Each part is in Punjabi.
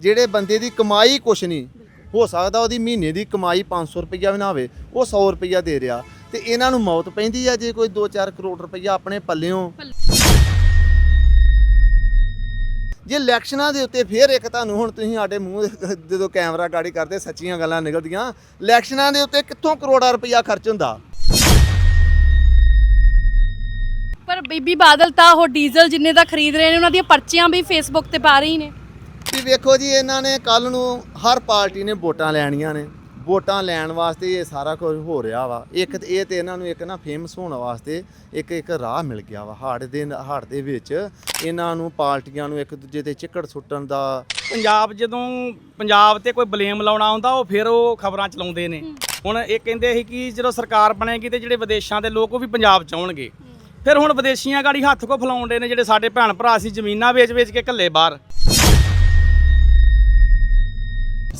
ਜਿਹੜੇ ਬੰਦੇ ਦੀ ਕਮਾਈ ਕੁਛ ਨਹੀਂ, ਹੋ ਸਕਦਾ ਉਹਦੀ ਮਹੀਨੇ ਦੀ ਕਮਾਈ 500 ਰੁਪਈਆ ਵੀ ਨਾ ਹੋਵੇ, ਉਹ 100 ਰੁਪਈਆ ਦੇ ਰਿਹਾ। ਤੇ ਇਹਨਾਂ ਨੂੰ ਮੌਤ ਪੈਂਦੀ ਆ ਜੇ ਕੋਈ 2-4 ਕਰੋੜ ਰੁਪਈਆ ਆਪਣੇ ਪੱਲਿਓਂ। ਜੇ ਇਲੈਕਸ਼ਨਾਂ ਦੇ ਉੱਤੇ ਫੇਰ ਇੱਕ ਤੁਹਾਨੂੰ ਹੁਣ ਤੁਸੀਂ ਸਾਡੇ ਮੂੰਹ ਜਦੋਂ ਕੈਮਰਾ ਗਾੜੀ ਕਰਦੇ ਸੱਚੀਆਂ ਗੱਲਾਂ ਨਿਕਲਦੀਆਂ, ਇਲੈਕਸ਼ਨਾਂ ਦੇ ਉੱਤੇ ਕਿੱਥੋਂ ਕਰੋੜਾਂ ਰੁਪਈਆ ਖਰਚ ਹੁੰਦਾ? ਪਰ ਬੀਬੀ ਬਾਦਲ ਤਾਂ ਉਹ ਡੀਜ਼ਲ ਜਿੰਨੇ ਦਾ ਖਰੀਦ ਰਹੇ ਨੇ, ਉਹਨਾਂ ਦੀਆਂ ਪਰਚੀਆਂ ਵੀ ਫੇਸਬੁੱਕ ਤੇ ਪਾ ਰਹੀ ਨੇ। ਵੀ ਵੇਖੋ ਜੀ ਇਹਨਾਂ ਨੇ ਕੱਲ ਨੂੰ ਹਰ ਪਾਰਟੀ ਨੇ ਵੋਟਾਂ ਲੈਣੀਆਂ ਨੇ। ਵੋਟਾਂ ਲੈਣ ਵਾਸਤੇ ਇਹ ਸਾਰਾ ਕੁਝ ਹੋ ਰਿਹਾ ਵਾ। ਇੱਕ ਤੇ ਇਹ ਤੇ ਇਹਨਾਂ ਨੂੰ ਇੱਕ ਨਾ ਫੇਮਸ ਹੋਣ ਵਾਸਤੇ ਇੱਕ ਇੱਕ ਰਾਹ ਮਿਲ ਗਿਆ ਵਾ। ਹਾੜ ਦੇ ਹਾੜ ਦੇ ਵਿੱਚ ਇਹਨਾਂ ਨੂੰ ਪਾਰਟੀਆਂ ਨੂੰ ਇੱਕ ਦੂਜੇ ਤੇ ਚਿੱਕੜ ਸੁੱਟਣ ਦਾ ਪੰਜਾਬ ਜਦੋਂ ਪੰਜਾਬ ਤੇ ਕੋਈ ਬਲੇਮ ਲਾਉਣਾ ਹੁੰਦਾ ਉਹ ਫਿਰ ਉਹ ਖਬਰਾਂ ਚਲਾਉਂਦੇ ਨੇ। ਹੁਣ ਇਹ ਕਹਿੰਦੇ ਸੀ ਕਿ ਜਦੋਂ ਸਰਕਾਰ ਬਣੇਗੀ ਤੇ ਜਿਹੜੇ ਵਿਦੇਸ਼ਾਂ ਦੇ ਲੋਕ ਉਹ ਵੀ ਪੰਜਾਬ ਚ ਆਉਣਗੇ। ਫਿਰ ਹੁਣ ਵਿਦੇਸ਼ੀਆਂ ਗਾੜੀ ਹੱਥ ਕੋ ਫਲਾਉਂਦੇ ਨੇ ਜਿਹੜੇ ਸਾਡੇ ਭੈਣ ਭਰਾ ਸੀ ਜ਼ਮੀਨਾਂ ਵੇਚ-ਵੇਚ ਕੇ ਘੱਲੇ ਬਾਹਰ।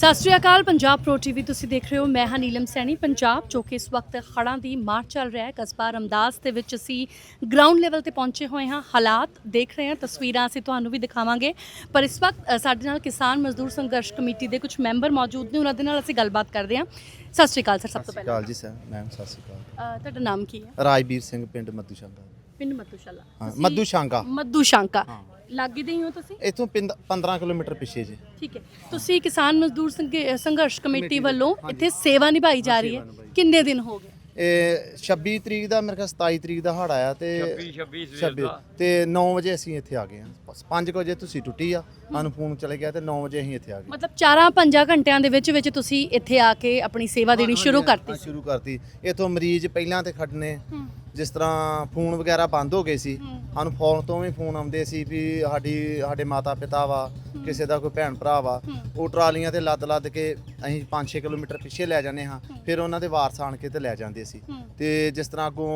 ਸਤਿ ਸ਼੍ਰੀ ਅਕਾਲ ਪੰਜਾਬ ਪ੍ਰੋ ਟੀਵੀ ਤੁਸੀਂ ਦੇਖ ਰਹੇ ਹੋ ਮੈਂ ਹਾਂ ਨੀਲਮ ਸੈਣੀ ਪੰਜਾਬ ਜੋ ਕਿ ਇਸ ਵਕਤ ਖੜਾਂ ਦੀ ਮਾਰ ਚੱਲ ਰਿਹਾ ਹੈ ਕਸਬਾ ਰਮਦਾਸ ਦੇ ਵਿੱਚ ਅਸੀਂ ਗਰਾਊਂਡ ਲੈਵਲ ਤੇ ਪਹੁੰਚੇ ਹੋਏ ਹਾਂ ਹਾਲਾਤ ਦੇਖ ਰਹੇ ਹਾਂ ਤਸਵੀਰਾਂ ਅਸੀਂ ਤੁਹਾਨੂੰ ਵੀ ਦਿਖਾਵਾਂਗੇ। ਪਰ ਇਸ ਵਕਤ ਅ, ਸਾਡੇ ਨਾਲ ਕਿਸਾਨ ਮਜ਼ਦੂਰ ਸੰਘਰਸ਼ ਕਮੇਟੀ ਦੇ ਕੁਝ ਮੈਂਬਰ ਮੌਜੂਦ ਨੇ ਉਹਨਾਂ ਦੇ ਨਾਲ ਅਸੀਂ ਗੱਲਬਾਤ ਕਰਦੇ ਹਾਂ। ਸਤਿ ਸ਼੍ਰੀ ਅਕਾਲ ਸਰ ਸਭ ਤੋਂ ਸਤਿ ਸ਼੍ਰੀ ਪਹਿਲਾਂ। ਅਕਾਲ ਜੀ ਸਰ ਮੈਮ ਸਤਿ ਸ਼੍ਰੀ ਅਕਾਲ। ਅ, ਤੁਹਾਡਾ ਨਾਮ ਕੀ ਹੈ? ਰਾਜਵੀਰ ਸਿੰਘ ਪਿੰਡ ਸ਼ਾਂਗਾ ਪਿੰਡ ਮੱਧੂਸ਼ਾਲਾ ਹਾਂ ਮੱਧੂ ਸ਼ਾਂਗਾ ਸ਼ਾਂਕਾ। ਲਾਗੇ ਦੇ ਹੀ ਹੋ ਤੁਸੀਂ? ਇੱਥੋਂ ਪਿੰਡ 15 ਕਿਲੋਮੀਟਰ ਪਿੱਛੇ ਜੀ। ਠੀਕ ਹੈ। ਤੁਸੀਂ ਕਿਸਾਨ ਮਜ਼ਦੂਰ ਸੰਘ- ਸੰਘਰਸ਼ ਕਮੇਟੀ ਵੱਲੋਂ। ਇੱਥੇ ਸੇਵਾ ਨਿਭਾਈ ਜਾ ਰਹੀ ਹੈ। ਕਿੰਨੇ ਦਿਨ ਹੋ ਗਏ? ਇਹ 26 ਤਰੀਕ ਦਾ ਮੇਰੇ ਖਿਆਲ 27 ਤਰੀਕ ਦਾ ਹੜ ਆਇਆ ਤੇ 26 26 ਤੇ 9 ਵਜੇ ਅਸੀਂ ਇੱਥੇ ਆ ਗਏ ਹਾਂ। 5 ਵਜੇ ਤੁਸੀਂ ਟੁੱਟੀ ਆ ਸਾਨੂੰ ਫੋਨ ਚਲੇ ਗਿਆ ਤੇ 9 ਵਜੇ ਅਸੀਂ ਇੱਥੇ ਆ ਗਏ। ਮਤਲਬ 4-5 ਘੰਟਿਆਂ ਦੇ ਵਿੱਚ ਵਿੱਚ ਤੁਸੀਂ ਇੱਥੇ ਆ ਕੇ ਆਪਣੀ ਸੇਵਾ ਦੇਣੀ ਸ਼ੁਰੂ ਕਰਤੀ। ਸੀ ਸ਼ੁਰੂ ਕਰਤੀ। ਇਥੋਂ ਮਰੀਜ਼ ਪਹਿਲਾਂ ਤੇ ਖੜਨੇ ਹੂੰ। ਜਿਸ ਤਰ੍ਹਾਂ ਫੋਨ ਵਗੈਰਾ ਬੰਦ ਹੋ ਗਏ ਸੀ। ਸਾਨੂੰ ਫੋਨ ਤੋਂ ਵੀ ਫੋਨ ਆਉਂਦੇ ਸੀ ਵੀ ਸਾਡੀ ਸਾਡੇ ਮਾਤਾ ਪਿਤਾ ਵਾ ਕਿਸੇ ਦਾ ਕੋਈ ਭੈਣ ਭਰਾ ਵਾ। ਉਹ ਟਰਾਲੀਆਂ ਤੇ ਲੱਦ ਲੱਦ ਕੇ ਅਸੀਂ 5-6 ਕਿਲੋਮੀਟਰ ਪਿੱਛੇ ਲੈ ਜਾਂਦੇ ਹਾਂ ਫਿਰ ਉਹਨਾਂ ਦੇ ਵਾਰਸ ਆਣ ਕੇ ਤੇ ਲੈ ਜਾਂਦੇ ਸੀ। ਤੇ ਜਿਸ ਤਰ੍ਹਾਂ ਅੱਗੋਂ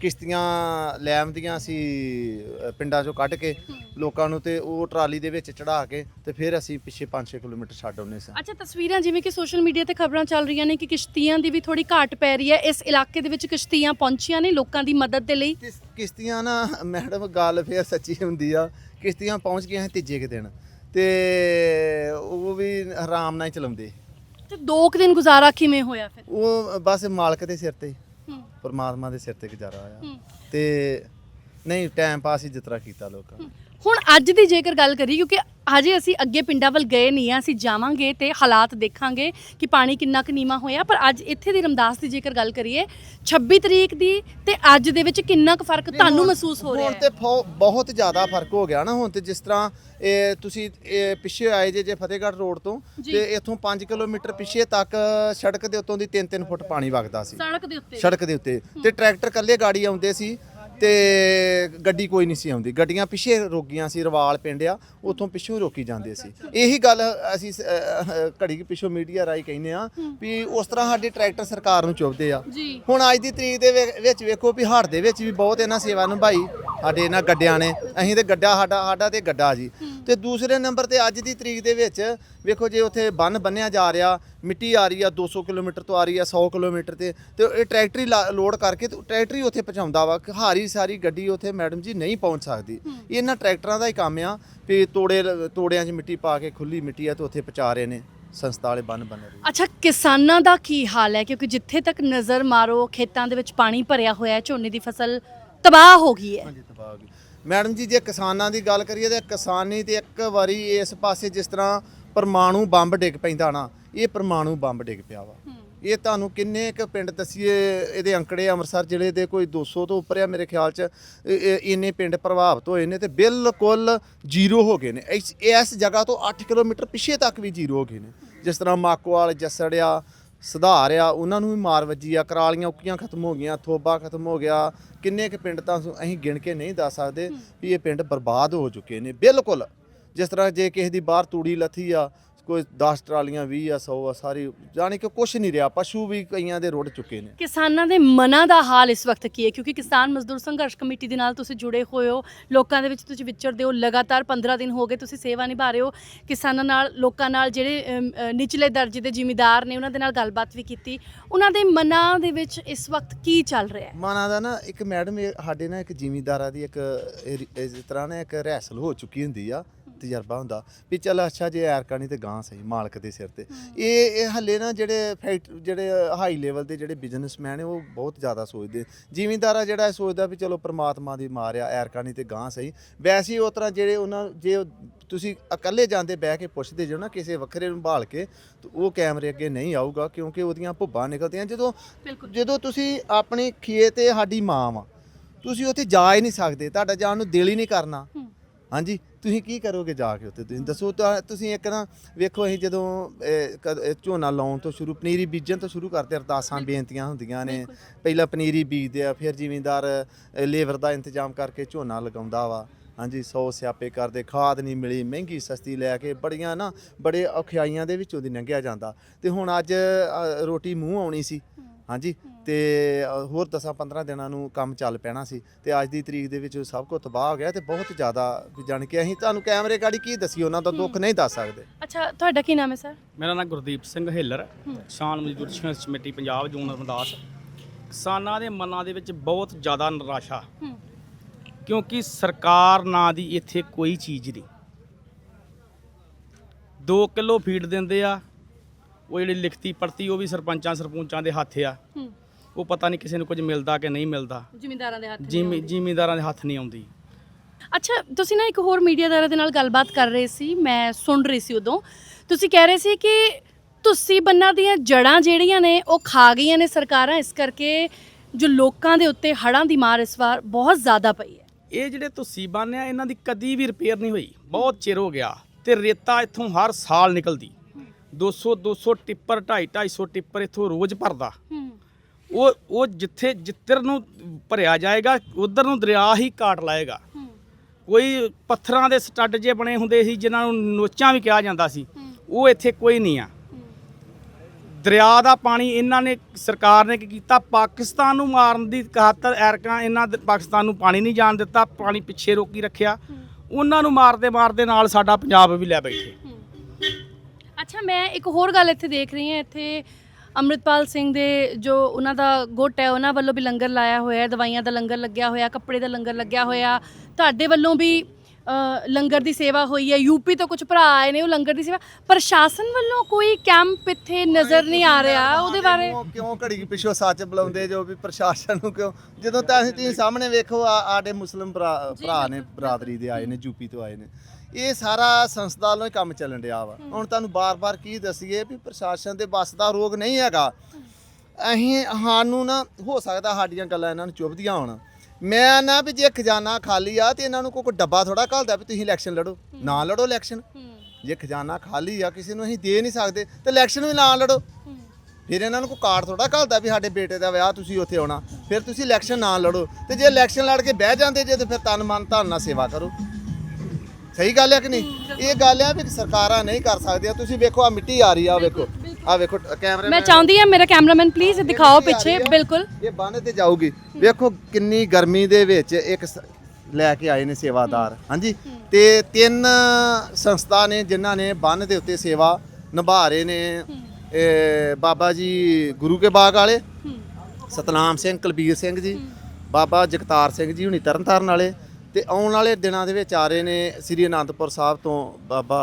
ਕਿਸ਼ਤੀਆਂ ਲੈ ਆਉਂਦੀਆਂ ਸੀ ਪਿੰਡਾਂ ਚੋਂ ਕੱਢ ਕੇ ਲੋਕਾਂ ਨੂੰ ਤੇ ਉਹ ਟਰਾਲੀ ਦੇ ਵਿੱਚ ਚੜਾ ਕੇ ਤੇ ਫਿਰ ਅਸੀਂ ਪਿੱਛੇ 5-6 ਕਿਲੋਮੀਟਰ ਛੱਡ ਆਉਂਦੇ ਸਾਂ। ਅੱਛਾ ਤਸਵੀਰਾਂ ਜਿਵੇਂ ਕਿ ਸੋਸ਼ਲ ਮੀਡੀਆ ਤੇ ਖਬਰਾਂ ਚੱਲ ਰਹੀਆਂ ਨੇ ਕਿ ਕਿਸ਼ਤੀਆਂ ਦੀ ਵੀ ਥੋੜੀ ਘਾਟ ਪੈ ਰਹੀ ਹੈ ਇਸ ਇਲਾਕੇ ਦੇ ਵਿੱਚ ਕਿਸ਼ਤੀਆਂ ਪਹੁੰਚੀਆਂ ਨੇ ਲੋਕਾਂ ਦੀ ਮਦਦ ਦੇ ਲਈ? ਕਿਸ- ਕਿਸ਼ਤੀਆਂ ਨਾ ਮੈਡਮ ਗੱਲ ਫੇਰ ਸੱਚੀ ਹੁੰਦੀ ਆ ਕਿਸ਼ਤੀਆਂ ਪਹੁੰਚ ਗਈਆਂ ਤੀਜੇ ਕੁ ਦਿਨ ਤੇ ਉਹ ਵੀ ਆਰਾਮ ਨਾਲ ਚਲਾਉਂਦੇ। ਤੇ ਦੋ ਕੁ ਦਿਨ ਗੁਜ਼ਾਰਾ ਕਿਵੇਂ ਹੋਇਆ ਫਿਰ ਉਹ ਬਸ ਮਾਲਕ ਦੇ ਸਿਰ ਤੇ ਹੂੰ ਪਰਮਾਤਮਾ ਦੇ ਸਿਰ ਤੇ ਗੁਜ਼ਾਰਾ ਹੋਇਆ ਹੂੰ। ਤੇ ਨਹੀਂ ਟਾਈਮ ਪਾਸ ਹੀ ਜਿਸ ਤਰ੍ਹਾਂ ਕੀਤਾ ਲੋਕਾਂ ਨੇ। ਹੁਣ ਅੱਜ ਦੀ ਜੇਕਰ ਗੱਲ ਕਰੀ ਕਿਉਂਕਿ ਹਜੇ ਅਸੀਂ ਅੱਗੇ ਪਿੰਡਾਂ ਵੱਲ ਗਏ ਨਹੀਂ ਆ ਅਸੀਂ ਜਾਵਾਂਗੇ ਤੇ ਹਾਲਾਤ ਦੇਖਾਂਗੇ ਕਿ ਪਾਣੀ ਕਿੰਨਾ ਕੁ ਨੀਵਾਂ ਹੋਇਆ ਪਰ ਅੱਜ ਇੱਥੇ ਦੀ ਰਮਦਾਸ ਦੀ ਜੇਕਰ ਗੱਲ ਕਰੀਏ 26 ਤਰੀਕ ਦੀ ਤੇ ਅੱਜ ਦੇ ਵਿੱਚ ਕਿੰਨਾ ਕੁ ਫ਼ਰਕ ਤੁਹਾਨੂੰ ਮਹਿਸੂਸ ਹੋ ਰਿਹਾ ਹੁਣ ਹੈ? ਤੇ ਫੋ- ਬਹੁਤ ਜ਼ਿਆਦਾ ਫ਼ਰਕ ਹੋ ਗਿਆ ਨਾ ਹੁਣ ਤੇ ਜਿਸ ਤਰ੍ਹਾਂ ਇਹ ਤੁਸੀਂ ਇਹ ਪਿੱਛੇ ਆਏ ਜੇ ਜੇ ਫਤਿਹਗੜ੍ਹ ਰੋਡ ਤੋਂ ਜੀ। ਤੇ ਇੱਥੋਂ 5 ਕਿਲੋਮੀਟਰ ਪਿੱਛੇ ਤੱਕ ਸੜਕ ਦੇ ਉੱਤੋਂ ਦੀ 3-3 ਫੁੱਟ ਪਾਣੀ ਵਗਦਾ ਸੀ। ਸੜਕ ਦੇ ਉੱਤੇ। ਸੜਕ ਦੇ ਉੱਤੇ। ਤੇ ਟਰੈਕਟਰ ਕੱਲੇ ਗਾੜੀ ਆਉਂਦੇ ਸੀ ਤੇ ਗੱਡੀ ਕੋਈ ਨਹੀਂ ਸੀ ਆਉਂਦੀ। ਗੱਡੀਆਂ ਪਿੱਛੇ ਰੋਕੀਆਂ ਸੀ ਰਵਾਲ ਪਿੰਡ ਆ ਉੱਥੋਂ ਪਿੱਛੋਂ ਰੋਕੀ ਜਾਂਦੇ ਸੀ। ਇਹੀ ਗੱਲ ਅਸੀਂ ਸ- ਅਹ, ਅਹ, ਘੜੀ ਕੁ ਪਿੱਛੋਂ ਮੀਡੀਆ ਰਾਈ ਕਹਿੰਦੇ ਆ ਵੀ ਉਸ ਤਰ੍ਹਾਂ ਸਾਡੇ ਟਰੈਕਟਰ ਸਰਕਾਰ ਨੂੰ ਚੁੱਭਦੇ ਆ। ਜੀ। ਹੁਣ ਅੱਜ ਦੀ ਤਰੀਕ ਦੇ ਵਿ- ਵਿੱਚ ਵੇਖੋ ਵੀ ਹੜ ਦੇ ਵਿੱਚ ਵੀ ਬਹੁਤ ਇਹਨਾਂ ਸੇਵਾ ਨਿਭਾਈ। ਸਾਡੇ ਇਹਨਾਂ ਗੱਡਿਆਂ ਨੇ। ਅਸੀਂ ਤੇ ਗੱਡਾ ਸਾਡਾ ਸਾਡਾ ਤੇ ਗੱਡਾ ਜੀ। ਤੇ ਦੂਸਰੇ ਨੰਬਰ ਤੇ ਅੱਜ ਦੀ ਤਰੀਕ ਦੇ ਵਿੱਚ ਵੇਖੋ ਜੇ ਉੱਥੇ ਬੰਨ ਬੰਨਿਆ ਜਾ ਰਿਹਾ ਮਿੱਟੀ ਆ ਰਹੀ ਆ 200 ਕਿਲੋਮੀਟਰ ਤੋਂ ਆ ਰਹੀ ਆ 100 ਕਿਲੋਮੀਟਰ ਤੇ ਤੇ ਇਹ ਟਰੈਕਟਰੀ ਲੋਡ ਕਰਕੇ ਤੇ ਟਰੈਕਟਰੀ ਉੱਥੇ ਪਹੁੰਚਾਉਂਦਾ ਵਾ। ਕਿ ਹਾਰੀ ਸਾਰੀ ਗੱਡੀ ਉੱਥੇ ਮੈਡਮ ਜੀ ਨਹੀਂ ਪਹੁੰਚ ਸਕਦੀ। ਇਹ ਇਹਨਾਂ ਟਰੈਕਟਰਾਂ ਦਾ ਹੀ ਕੰਮ ਆ ਵੀ ਤੋੜੇ ਤੋੜਿਆਂ 'ਚ ਮਿੱਟੀ ਪਾ ਕੇ ਖੁੱਲੀ ਮਿੱਟੀ ਆ ਤੇ ਉੱਥੇ ਪਹੁੰਚਾ ਰਹੇ ਨੇ ਸੰਸਥਾ ਵਾਲੇ ਬੰਨ ਬੰਨ ਰਹੇ ਅੱਛਾ ਕਿਸਾਨਾਂ ਦਾ ਕੀ ਹਾਲ ਹੈ? ਕਿਉਂਕਿ ਜਿੱਥੇ ਤੱਕ ਨਜ਼ਰ ਮਾਰੋ ਖੇਤਾਂ ਦੇ ਵਿੱਚ ਪਾਣੀ ਭਰਿਆ ਹੋਇਆ ਹੈ ਝੋਨੇ ਦੀ ਫਸਲ ਤਬਾਹ ਹੋ ਗਈ ਹੈ। ਹਾਂਜੀ ਤਬਾਹ ਹੋ ਗਈ। ਮੈਡਮ ਜੀ ਜੇ ਕਿਸਾਨਾਂ ਦੀ ਗੱਲ ਕਰੀਏ ਤੇ ਕਿਸਾਨੀ ਤੇ ਇੱਕ ਵਾਰੀ ਇਸ ਪਾਸੇ ਜਿਸ ਤਰ੍ਹਾਂ ਪਰਮਾਣੂ ਬੰਬ ਡਿੱਗ ਪੈਂਦਾ ਨਾ ਇਹ ਪਰਮਾਣੂ ਬੰਬ ਡਿੱਗ ਪਿਆ ਵਾ। ਇਹ ਤੁਹਾਨੂੰ ਕਿੰਨੇ ਕੁ ਪਿੰਡ ਦਸੀਏ? ਇਹਦੇ ਅੰਕੜੇ ਅੰਮ੍ਰਿਤਸਰ ਜ਼ਿਲ੍ਹੇ ਦੇ ਕੋਈ 200 ਤੋਂ ਉੱਪਰ ਆ ਮੇਰੇ ਖਿਆਲ ਚ। ਇੰਨੇ ਪਿੰਡ ਪ੍ਰਭਾਵਿਤ ਹੋਏ ਨੇ ਤੇ ਬਿਲਕੁਲ ਜ਼ੀਰੋ ਹੋ ਗਏ ਨੇ। ਇਸ ਇਸ ਜਗ੍ਹਾ ਤੋਂ 8 ਕਿਲੋਮੀਟਰ ਪਿੱਛੇ ਤੱਕ ਵੀ ਜ਼ੀਰੋ ਹੋ ਗਏ ਨੇ। ਜਿਸ ਤਰ੍ਹਾਂ ਮਾਕੋਵਾਲ ਜੱਸੜ ਆ ਸੁਧਾਰ ਆ ਉਹਨਾਂ ਨੂੰ ਵੀ ਮਾਰ ਵੱਜੀ ਆ। ਕਰਾਲੀਆਂ ਉੱਕੀਆਂ ਖਤਮ ਹੋ ਗਈਆਂ, ਥੋਬਾ ਖਤਮ ਹੋ ਗਿਆ। ਕਿੰਨੇ ਕੁ ਪਿੰਡ ਤਾਂ ਅਸੀਂ ਗਿਣ ਕੇ ਨਹੀਂ ਦੱਸ ਸਕਦੇ ਵੀ ਇਹ ਪਿੰਡ ਬਰਬਾਦ ਹੋ ਚੁੱਕੇ ਨੇ। ਬਿਲਕੁਲ। ਜਿਸ ਤਰ੍ਹਾਂ ਜੇ ਕਿਸੇ ਦੀ ਬਾਹਰ ਤੂੜੀ ਲੱਥੀ ਆ ਕੋਈ 10 ਟਰਾਲੀਆਂ 20 ਆ 100 ਆ ਸਾਰੀ ਜਾਣੀ ਕਿ ਕੁਝ ਨਹੀਂ ਰਿਹਾ। ਪਸ਼ੂ ਵੀ ਕਈਆਂ ਦੇ ਰੁੜ ਚੁੱਕੇ ਨੇ। ਕਿਸਾਨਾਂ ਦੇ ਮਨਾਂ ਦਾ ਹਾਲ ਇਸ ਵਕਤ ਕੀ ਹੈ? ਕਿਉਂਕਿ ਕਿਸਾਨ ਮਜ਼ਦੂਰ ਸੰਘਰਸ਼ ਕਮੇਟੀ ਦੇ ਨਾਲ ਤੁਸੀਂ ਜੁੜੇ ਹੋਏ ਹੋ। ਲੋਕਾਂ ਦੇ ਵਿੱਚ ਤੁਸੀਂ ਵਿਚਰਦੇ ਹੋ ਲਗਾਤਾਰ 15 ਦਿਨ ਹੋ ਗਏ ਤੁਸੀਂ ਸੇਵਾ ਨਿਭਾ ਰਹੇ ਹੋ। ਕਿਸਾਨਾਂ ਨਾਲ ਲੋਕਾਂ ਨਾਲ ਜਿਹੜੇ ਨਿਚਲੇ ਦਰਜੇ ਦੇ ਜ਼ਿਮੀਦਾਰ ਨੇ ਉਹਨਾਂ ਦੇ ਨਾਲ ਗੱਲਬਾਤ ਵੀ ਕੀਤੀ। ਉਹਨਾਂ ਦੇ ਮਨਾਂ ਦੇ ਵਿੱਚ ਇਸ ਵਕਤ ਕੀ ਚੱਲ ਰਿਹਾ ਹੈ? ਮਾਨਾ ਦਾ ਨਾ ਇੱਕ ਮੈਡਮ ਸਾਡੇ ਨਾਲ ਇੱਕ ਜ਼ਿਮੀਂਦਾਰਾਂ ਦੀ ਇੱਕ ਇਸ ਤਰ੍ਹਾਂ ਨਾ ਇੱਕ ਰਹਿਸਲ ਹੋ ਚੁੱਕੀ ਹੁੰਦੀ ਆ। ਤਜਰਬਾ ਹੁੰਦਾ ਵੀ ਚੱਲ ਅੱਛਾ ਜੇ ਐਰਕਾ ਨਹੀਂ ਤੇ ਗਾਂ ਸਹੀ ਮਾਲਕ ਦੇ ਸਿਰ ਤੇ। ਇਹ ਇਹ ਹੱਲੇ ਨਾ ਜਿਹੜੇ ਫੈਕਟ ਜਿਹੜੇ ਹਾਈ ਲੈਵਲ ਦੇ ਜਿਹੜੇ ਬਿਜ਼ਨਸਮੈਨ ਨੇ ਉਹ ਬਹੁਤ ਜ਼ਿਆਦਾ ਸੋਚਦੇ ਜ਼ਿਮੀਂਦਾਰ ਜਿਹੜਾ ਸੋਚਦਾ ਵੀ ਚਲੋ ਪ੍ਰਮਾਤਮਾ ਦੀ ਮਾਰ ਆ ਐਰਕਾ ਨਹੀਂ ਤੇ ਗਾਂ ਸਹੀ। ਵੈਸੇ ਹੀ ਉਸ ਤਰ੍ਹਾਂ ਜਿਹੜੇ ਉਹਨਾਂ ਜੇ ਉਹ ਤੁਸੀਂ ਇਕੱਲੇ ਜਾਂਦੇ ਬਹਿ ਕੇ ਪੁੱਛਦੇ ਜੋ ਨਾ ਕਿਸੇ ਵੱਖਰੇ ਨੂੰ ਭਾਲ ਕੇ ਉਹ ਕੈਮਰੇ ਅੱਗੇ ਨਹੀਂ ਆਊਗਾ ਕਿਉਂਕਿ ਉਹਦੀਆਂ ਭੁੱਬਾਂ ਨਿਕਲਦੀਆਂ। ਜਦੋਂ ਜਦੋਂ ਤੁਸੀਂ ਆਪਣੀ ਖੇਤ ਤੇ ਸਾਡੀ ਮਾਂ ਵਾ ਤੁਸੀਂ ਉੱਥੇ ਜਾ ਹੀ ਨਹੀਂ ਸਕਦੇ। ਤੁਹਾਡਾ ਜਾਣ ਨੂੰ ਦਿਲ ਹੀ ਨਹੀਂ ਕਰਨਾ। ਹਾਂਜੀ ਤੁਸੀਂ ਕੀ ਕਰੋਗੇ ਜਾ ਕੇ ਉੱਥੇ? ਤੁਸੀਂ ਦੱਸੋ ਤਾਂ ਤੁਸੀਂ ਇੱਕ ਨਾ ਵੇਖੋ ਅਸੀਂ ਜਦੋਂ ਇਹ, ਕਦ- ਇਹ ਝੋਨਾ ਲਾਉਣ ਤੋਂ ਸ਼ੁਰੂ ਪਨੀਰੀ ਬੀਜਣ ਤੋਂ ਸ਼ੁਰੂ ਕਰਦੇ ਅਰਦਾਸਾਂ ਬੇਨਤੀਆਂ ਹੁੰਦੀਆਂ ਨੇ। ਪਹਿਲਾਂ ਪਨੀਰੀ ਬੀਜਦੇ ਆ ਫਿਰ ਜ਼ਿਮੀਂਦਾਰ ਲੇਬਰ ਦਾ ਇੰਤਜ਼ਾਮ ਕਰਕੇ ਝੋਨਾ ਲਗਾਉਂਦਾ ਵਾ। ਹਾਂਜੀ ਸੌ ਸਿਆਪੇ ਕਰਦੇ ਖਾਦ ਨਹੀਂ ਮਿਲੀ ਮਹਿੰਗੀ ਸਸਤੀ ਲੈ ਕੇ ਬੜੀਆਂ ਨਾ ਬੜੇ ਔਖਿਆਈਆਂ ਦੇ ਵਿੱਚੋਂ ਦੀ ਲੰਘਿਆ ਜਾਂਦਾ। ਤੇ ਹੁਣ ਅੱਜ ਅ, ਰੋਟੀ ਮੂੰਹ ਆਉਣੀ ਸੀ। ਹਾਂਜੀ ਤੇ ਹੋਰ 10-15 ਦਿਨਾਂ ਨੂੰ ਕੰਮ ਚੱਲ ਪੈਣਾ ਸੀ ਤੇ ਅੱਜ ਦੀ ਤਰੀਕ ਦੇ ਵਿੱਚ ਸਭ ਕੁਝ ਤਬਾਹ ਹੋ ਗਿਆ ਤੇ ਬਹੁਤ ਜ਼ਿਆਦਾ ਜਾਣ ਕੇ ਅਸੀਂ ਤੁਹਾਨੂੰ ਕੈਮਰੇ ਗਾੜੀ ਕੀ ਦਸੀ ਉਹਨਾਂ ਦਾ ਦੁੱਖ ਨਹੀਂ ਦੱਸ ਸਕਦੇ। ਅੱਛਾ ਤੁਹਾਡਾ ਕੀ ਨਾਮ ਹੈ ਸਰ? ਮੇਰਾ ਨਾਮ ਗੁਰਦੀਪ ਸਿੰਘ ਹਿੱਲਰ ਕਿਸਾਨ ਮਜ਼ਦੂਰ ਸੰਘਰਸ਼ ਕਮੇਟੀ ਪੰਜਾਬ ਜੂਨ ਰਮਦਾਸ। ਕਿਸਾਨਾਂ ਦੇ ਮਨਾਂ ਦੇ ਵਿੱਚ ਬਹੁਤ ਜ਼ਿਆਦਾ ਨਿਰਾਸ਼ਾ। ਕਿਉਂਕਿ ਸਰਕਾਰ ਨਾਂ ਦੀ ਇੱਥੇ ਕੋਈ ਚੀਜ਼ ਨਹੀਂ। 2 ਕਿਲੋ ਫੀਡ ਦਿੰਦੇ ਆ ਉਹ ਜਿਹੜੀ ਲਿਖਤੀ ਪੜਤੀ ਉਹ ਵੀ ਸਰਪੰਚਾਂ ਸਰਪੰਚਾਂ ਦੇ ਹੱਥ ਆ। ਉਹ ਪਤਾ ਨਹੀਂ ਕਿਸੇ ਨੂੰ ਕੁਝ ਮਿਲਦਾ ਕਿ ਨਹੀਂ ਮਿਲਦਾ। ਜ਼ਿਮੀਂਦਾਰਾਂ ਦੇ ਹੱਥ ਨਹੀਂ ਜ਼ਿਮੀ। ਜ਼ਿਮੀਂਦਾਰਾਂ ਦੇ ਹੱਥ ਨਹੀਂ ਆਉਂਦੀ। ਅੱਛਾ ਤੁਸੀਂ ਨਾ ਇੱਕ ਹੋਰ ਮੀਡੀਆਦਾਰਾਂ ਦੇ ਨਾਲ ਗੱਲਬਾਤ ਕਰ ਰਹੇ ਸੀ ਮੈਂ ਸੁਣ ਰਹੀ ਸੀ ਉਦੋਂ। ਤੁਸੀਂ ਕਹਿ ਰਹੇ ਸੀ ਕਿ ਤੁਸੀਂ ਬੰਨਾਂ ਦੀਆਂ ਜੜਾਂ ਜਿਹੜੀਆਂ ਨੇ ਉਹ ਖਾ ਗਈਆਂ ਨੇ ਸਰਕਾਰਾਂ ਇਸ ਕਰਕੇ ਜੋ ਲੋਕਾਂ ਦੇ ਉੱਤੇ ਹੜਾਂ ਦੀ ਮਾਰ ਇਸ ਵਾਰ ਬਹੁਤ ਜ਼ਿਆਦਾ ਪਈ ਹੈ। ਇਹ ਜਿਹੜੇ ਤੁਸੀਂ ਬੰਨ ਆ ਇਹਨਾਂ ਦੀ ਕਦੀ ਵੀ ਰਿਪੇਅਰ ਨਹੀਂ ਹੋਈ। ਬਹੁਤ ਚਿਰ ਹੋ ਗਿਆ ਤੇ ਰੇਤਾ ਇੱਥੋਂ ਹਰ ਸਾਲ ਨਿਕਲਦੀ। 200 200 ਟਿੱਪਰ 250 250 ਟਿੱਪਰ ਇੱਥੋਂ ਰੋਜ਼ ਭਰਦਾ। ਹੂੰ। ਉਹ ਉਹ ਜਿੱਥੇ ਜਿੱਧਰ ਨੂੰ ਭਰਿਆ ਜਾਏਗਾ ਉਧਰ ਨੂੰ ਦਰਿਆ ਹੀ ਕਾਟ ਲਾਏਗਾ। ਕੋਈ ਪੱਥਰਾਂ ਦੇ ਸਟੱਡ ਜੇ ਬਣੇ ਹੁੰਦੇ ਸੀ ਜਿਨ੍ਹਾਂ ਨੂੰ ਨੋਚਾਂ ਵੀ ਕਿਹਾ ਜਾਂਦਾ ਸੀ ਉਹ ਇੱਥੇ ਕੋਈ ਨਹੀਂ ਆ। ਦਰਿਆ ਦਾ ਪਾਣੀ ਇਹਨਾਂ ਨੇ ਸਰਕਾਰ ਨੇ ਕੀ ਕੀਤਾ? ਪਾਕਿਸਤਾਨ ਨੂੰ ਮਾਰਨ ਦੀ ਖਾਤਰ ਐਰਕਾਂ ਇਹਨਾਂ ਦੇ ਪਾਕਿਸਤਾਨ ਨੂੰ ਪਾਣੀ ਨਹੀਂ ਜਾਣ ਦਿੱਤਾ ਪਾਣੀ ਪਿੱਛੇ ਰੋਕੀ ਰੱਖਿਆ। ਉਹਨਾਂ ਨੂੰ ਮਾਰਦੇ ਮਾਰਦੇ ਨਾਲ ਸਾਡਾ ਪੰਜਾਬ ਵੀ ਲੈ ਬੈਠੇ। ਅੱਛਾ ਮੈਂ ਇੱਕ ਹੋਰ ਗੱਲ ਇੱਥੇ ਦੇਖ ਰਹੀ ਹਾਂ ਇੱਥੇ ਅੰਮ੍ਰਿਤਪਾਲ ਸਿੰਘ ਦੇ ਜੋ ਉਹਨਾਂ ਦਾ ਗੁੱਟ ਹੈ ਉਹਨਾਂ ਵੱਲੋਂ ਵੀ ਲੰਗਰ ਲਾਇਆ ਹੋਇਆ ਹੈ ਦਵਾਈਆਂ ਦਾ ਲੰਗਰ ਲੱਗਿਆ ਹੋਇਆ ਕੱਪੜੇ ਦਾ ਲੰਗਰ ਲੱਗਿਆ ਹੋਇਆ। ਤੁਹਾਡੇ ਵੱਲੋਂ ਵੀ ਲੰਗਰ ਦੀ ਸੇਵਾ ਹੋਈ ਹੈ। ਯੂਪੀ ਤੋਂ ਕੁਝ ਭਰਾ ਆਏ ਨੇ ਉਹ ਲੰਗਰ ਦੀ ਸੇਵਾ। ਪ੍ਰਸ਼ਾਸਨ ਵੱਲੋਂ ਕੋਈ ਕੈਂਪ ਇੱਥੇ ਨਜ਼ਰ ਨਹੀਂ ਆ ਰਿਹਾ ਉਹਦੇ ਬਾਰੇ? ਕਿਉਂ- ਘੜੀ ਪਿੱਛੋਂ ਸੱਚ ਬੁਲਾਉਂਦੇ ਜੋ ਵੀ ਪ੍ਰਸ਼ਾਸਨ ਨੂੰ ਕਿਉਂ? ਜਦੋਂ ਤਾਂ ਅਸੀਂ ਤੁਸੀਂ ਸਾਹਮਣੇ ਵੇਖੋ ਆ ਆਡੇ ਮੁਸਲਮ ਭਰਾ ਭਰਾ ਨੇ ਬਰਾਦਰੀ ਦੇ ਆਏ ਨੇ ਯੂਪੀ ਤੋਂ ਆਏ ਨੇ। ਇਹ ਸਾਰਾ ਸੰਸਥਾ ਵੱਲੋਂ ਹੀ ਕੰਮ ਚੱਲਣ ਡਿਆ ਵਾ। ਹੁਣ ਤੁਹਾਨੂੰ ਬਾਰ-ਬਾਰ ਕੀ ਦਸੀਏ ਵੀ ਪ੍ਰਸ਼ਾਸਨ ਦੇ ਵੱਸ ਦਾ ਰੋਗ ਨਹੀਂ ਹੈਗਾ। ਅਸੀਂ ਸਾਨੂੰ ਨਾ ਹੋ ਸਕਦਾ ਸਾਡੀਆਂ ਗੱਲਾਂ ਇਹਨਾਂ ਨੂੰ ਚੁੱਭਦੀਆਂ ਹੋਣ। ਮੈਂ ਨਾ ਵੀ ਜੇ ਖਜ਼ਾਨਾ ਖਾਲੀ ਆ ਤੇ ਇਹਨਾਂ ਨੂੰ ਕੋਈ ਕੋਈ ਡੱਬਾ ਥੋੜਾ ਘੱਲਦਾ ਵੀ ਤੁਸੀਂ ਇਲੈਕਸ਼ਨ ਲੜੋ ਨਾ ਲੜੋ ਇਲੈਕਸ਼ਨ। ਜੇ ਖਜ਼ਾਨਾ ਖਾਲੀ ਆ ਕਿਸੇ ਨੂੰ ਅਸੀਂ ਦੇ ਨਹੀਂ ਸਕਦੇ ਤੇ ਇਲੈਕਸ਼ਨ ਵੀ ਨਾ ਲੜੋ। ਫਿਰ ਇਹਨਾਂ ਨੂੰ ਕੋਈ ਕਾਰਡ ਥੋੜਾ ਘੱਲਦਾ ਵੀ ਸਾਡੇ ਬੇਟੇ ਦਾ ਵਿਆਹ ਤੁਸੀਂ ਉੱਥੇ ਆਉਣਾ। ਫਿਰ ਤੁਸੀਂ ਇਲੈਕਸ਼ਨ ਨਾ ਲੜੋ ਤੇ ਜੇ ਇਲੈਕਸ਼ਨ ਲੜ ਕੇ ਬਹਿ ਜਾਂਦੇ ਜੇ ਤੇ ਫਿਰ ਤਨ ਮਨ ਧਨ ਨਾਲ ਸੇਵਾ ਕਰੋ। ਸਹੀ ਗੱਲ ਹੈ ਕਿ ਨਹੀਂ? ਇਹ ਗੱਲ ਹੈ ਵੀ ਸਰਕਾਰਾਂ ਨਹੀਂ ਕਰ ਸਕਦੀਆਂ। ਤੁਸੀਂ ਵੇਖੋ ਆ ਮਿੱਟੀ ਆ ਰਹੀ ਆ ਵੇਖੋ। ਆ ਵੇਖੋ ਕੈਮਰੇ ਮੈਂ ਚਾਹੁੰਦੀ ਹਾਂ ਮੇਰਾ ਕੈਮਰਾਮੈਨ ਪਲੀਜ਼ ਦਿਖਾਓ ਪਿੱਛੇ ਬਿਲਕੁਲ। ਇਹ ਬੰਨ ਤੇ ਜਾਊਗੀ। ਵੇਖੋ ਕਿੰਨੀ ਗਰਮੀ ਦੇ ਵਿੱਚ ਇੱਕ ਲੈ ਕੇ ਆਏ ਨੇ ਸੇਵਾਦਾਰ। ਹਾਂਜੀ? ਤੇ ਤਿੰਨ ਸੰਸਥਾ ਨੇ ਜਿਨ੍ਹਾਂ ਨੇ ਬੰਨ ਦੇ ਉੱਤੇ ਸੇਵਾ ਨਿਭਾ ਰਹੇ ਨੇ। ਇਹ ਬਾਬਾ ਜੀ ਗੁਰੂ ਕੇ ਬਾਗ ਵਾਲੇ ਸਤਨਾਮ ਸਿੰਘ ਕੁਲਬੀਰ ਸਿੰਘ ਜੀ ਬਾਬਾ ਜਗਤਾਰ ਸਿੰਘ ਜੀ ਹੁਣੀ ਤਰਨਤਾਰਨ ਵਾਲੇ ਤੇ ਆਉਣ ਵਾਲੇ ਦਿਨਾਂ ਦੇ ਵਿੱਚ ਆ ਰਹੇ ਨੇ ਸ੍ਰੀ ਅਨੰਦਪੁਰ ਸਾਹਿਬ ਤੋਂ ਬਾਬਾ